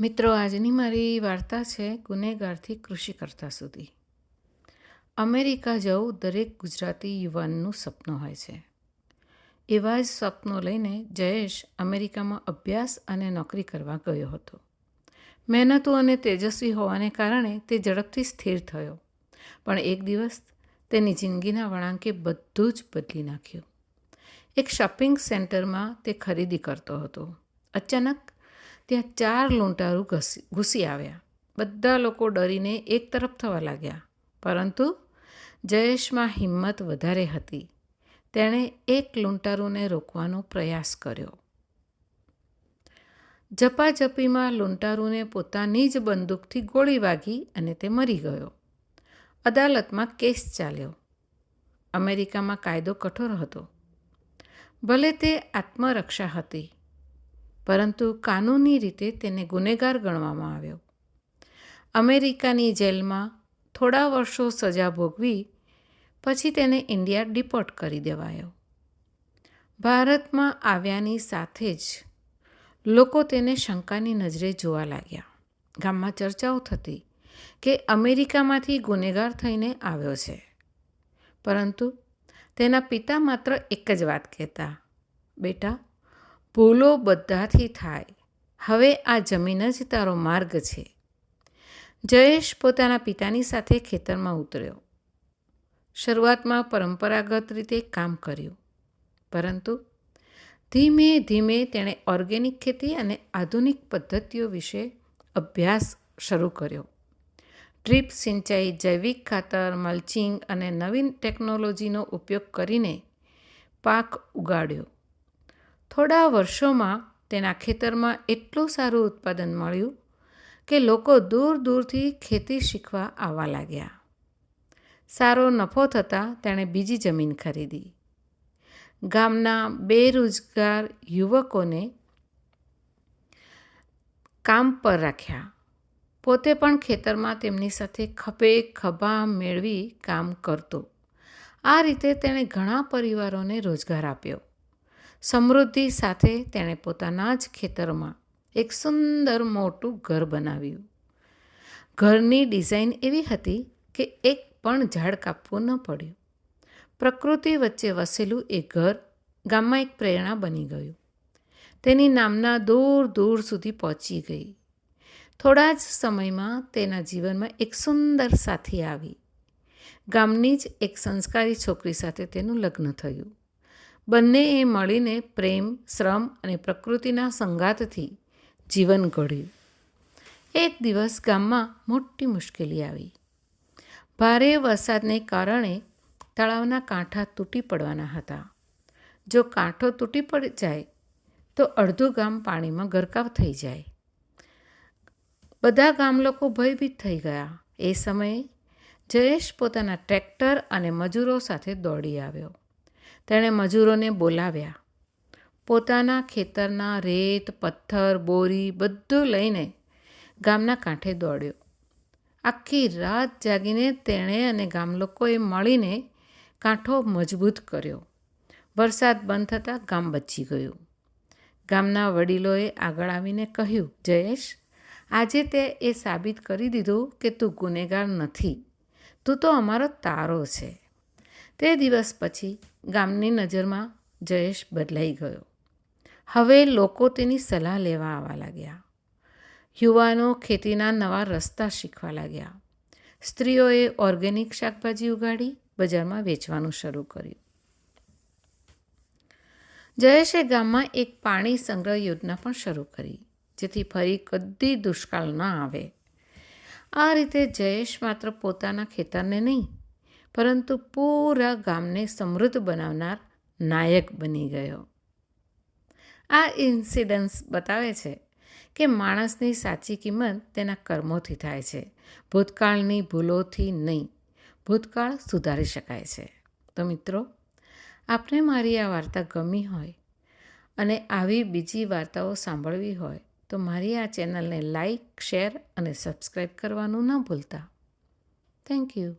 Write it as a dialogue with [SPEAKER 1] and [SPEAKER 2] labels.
[SPEAKER 1] મિત્રો, આજની મારી વાર્તા છે ગુનેગારથી કૃષિકર્તા સુધી. અમેરિકા જવું દરેક ગુજરાતી યુવાનનું સપનું હોય છે. એવા જ સપનો લઈને જયેશ અમેરિકામાં અભ્યાસ અને નોકરી કરવા ગયો હતો. મહેનતુ અને તેજસ્વી હોવાને કારણે તે ઝડપથી સ્થિર થયો. પણ એક દિવસ તેની જિંદગીના વળાંકે બધું જ બદલી નાખ્યું. એક શોપિંગ સેન્ટરમાં તે ખરીદી કરતો હતો. અચાનક ત્યાં ચાર લૂંટારું ઘસી, ઘૂસી આવ્યા. બધા લોકો ડરીને એક તરફ થવા લાગ્યા. પરંતુ જયેશમાં હિંમત વધારે હતી. તેણે એક લૂંટારૂને રોકવાનો પ્રયાસ કર્યો. ઝપાઝપીમાં લૂંટારૂને પોતાની જ બંદૂકથી ગોળી વાગી અને તે મરી ગયો. અદાલતમાં કેસ ચાલ્યો. અમેરિકામાં કાયદો કઠોર હતો. ભલે તે આત્મરક્ષા હતી પરંતુ કાનૂની રીતે તેને ગુનેગાર ગણવામાં આવ્યો. અમેરિકાની જેલમાં થોડા વર્ષો સજા ભોગવી પછી તેને ઇન્ડિયા ડિપોર્ટ કરી દેવાયો. ભારતમાં આવ્યાની સાથે જ લોકો તેને શંકાની નજરે જોવા લાગ્યા. ગામમાં ચર્ચાઓ થતી કે અમેરિકામાંથી ગુનેગાર થઈને આવ્યો છે. પરંતુ તેના પિતા માત્ર એક જ વાત કહેતા, બેટા ભૂલો બધાથી થાય. હવે આ જમીન જ તારો માર્ગ છે. જયેશ પોતાના પિતાની સાથે ખેતરમાં ઉતર્યો. શરૂઆતમાં પરંપરાગત રીતે કામ કર્યું. પરંતુ ધીમે ધીમે તેણે ઓર્ગેનિક ખેતી અને આધુનિક પદ્ધતિઓ વિશે અભ્યાસ શરૂ કર્યો. ડ્રીપ સિંચાઈ, જૈવિક ખાતર, મલ્ચિંગ અને નવીન ટેકનોલોજીનો ઉપયોગ કરીને પાક ઉગાડ્યો. થોડા વર્ષોમાં તેના ખેતરમાં એટલું સારું ઉત્પાદન મળ્યું કે લોકો દૂર દૂરથી ખેતી શીખવા આવવા લાગ્યા. સારો નફો થતાં તેણે બીજી જમીન ખરીદી. ગામના બેરોજગાર યુવકોને કામ પર રાખ્યા. પોતે પણ ખેતરમાં તેમની સાથે ખભે ખભા મેળવી કામ કરતો. આ રીતે તેણે ઘણા પરિવારોને રોજગાર આપ્યો. સમૃદ્ધિ સાથે તેણે પોતાના જ ખેતરમાં એક સુંદર મોટું ઘર બનાવ્યું. ઘરની ડિઝાઇન એવી હતી કે એક પણ ઝાડ કાપવું ન પડ્યું. પ્રકૃતિ વચ્ચે વસેલું એ ઘર ગામમાં એક પ્રેરણા બની ગયું. તેની નામના દૂર દૂર સુધી પહોંચી ગઈ. થોડા જ સમયમાં તેના જીવનમાં એક સુંદર સાથી આવી. ગામની જ એક સંસ્કારી છોકરી સાથે તેનું લગ્ન થયું. બંનેએ મળીને પ્રેમ, શ્રમ અને પ્રકૃતિના સંગાતથી જીવન ઘડ્યું. એક દિવસ ગામમાં મોટી મુશ્કેલી આવી. ભારે વરસાદને કારણે તળાવના કાંઠા તૂટી પડવાના હતા. જો કાંઠો તૂટી પડી જાય, તો અડધું ગામ પાણીમાં ગરકાવ થઈ જાય. બધા ગામ લોકો ભયભીત થઈ ગયા. એ સમયે જયેશ પોતાના ટ્રેક્ટર અને મજૂરો સાથે દોડી આવ્યો. તેણે મજૂરોને બોલાવ્યા. પોતાના ખેતરના રેત, પથ્થર, બોરી બધું લઈને ગામના કાંઠે દોડ્યો. આખી રાત જાગીને તેણે અને ગામ લોકોએ મળીને કાંઠો મજબૂત કર્યો. વરસાદ બંધ થતાં ગામ બચી ગયું. ગામના વડીલોએ આગળ આવીને કહ્યું, જયેશ, આજે તે એ સાબિત કરી દીધું કે તું ગુનેગાર નથી. તું તો અમારો તારો છે. તે દિવસ પછી ગામની નજરમાં જયેશ બદલાઈ ગયો. હવે લોકો તેની સલાહ લેવા આવવા લાગ્યા. યુવાનો ખેતીના નવા રસ્તા શીખવા લાગ્યા. સ્ત્રીઓએ ઓર્ગેનિક શાકભાજી ઉગાડી બજારમાં વેચવાનું શરૂ કર્યું. જયેશે ગામમાં એક પાણી સંગ્રહ યોજના પણ શરૂ કરી, જેથી ફરી કદી દુષ્કાળ ન આવે. આ રીતે જયેશ માત્ર પોતાના ખેતરને નહીં પરંતુ પૂરા ગામને સમૃદ્ધ બનાવનાર નાયક બની ગયો. આ ઇન્સિડન્સ બતાવે છે કે માણસની સાચી કિંમત તેના કર્મોથી થાય છે. ભૂતકાળની ભૂલોથી નહીં, ભૂતકાળ સુધારી શકાય છે. તો મિત્રો, આપને મારી આ વાર્તા ગમી હોય અને આવી બીજી વાર્તાઓ સાંભળવી હોય, તો મારી આ ચેનલને લાઈક, શેર અને સબસ્ક્રાઈબ કરવાનું ન ભૂલતા. Thank you.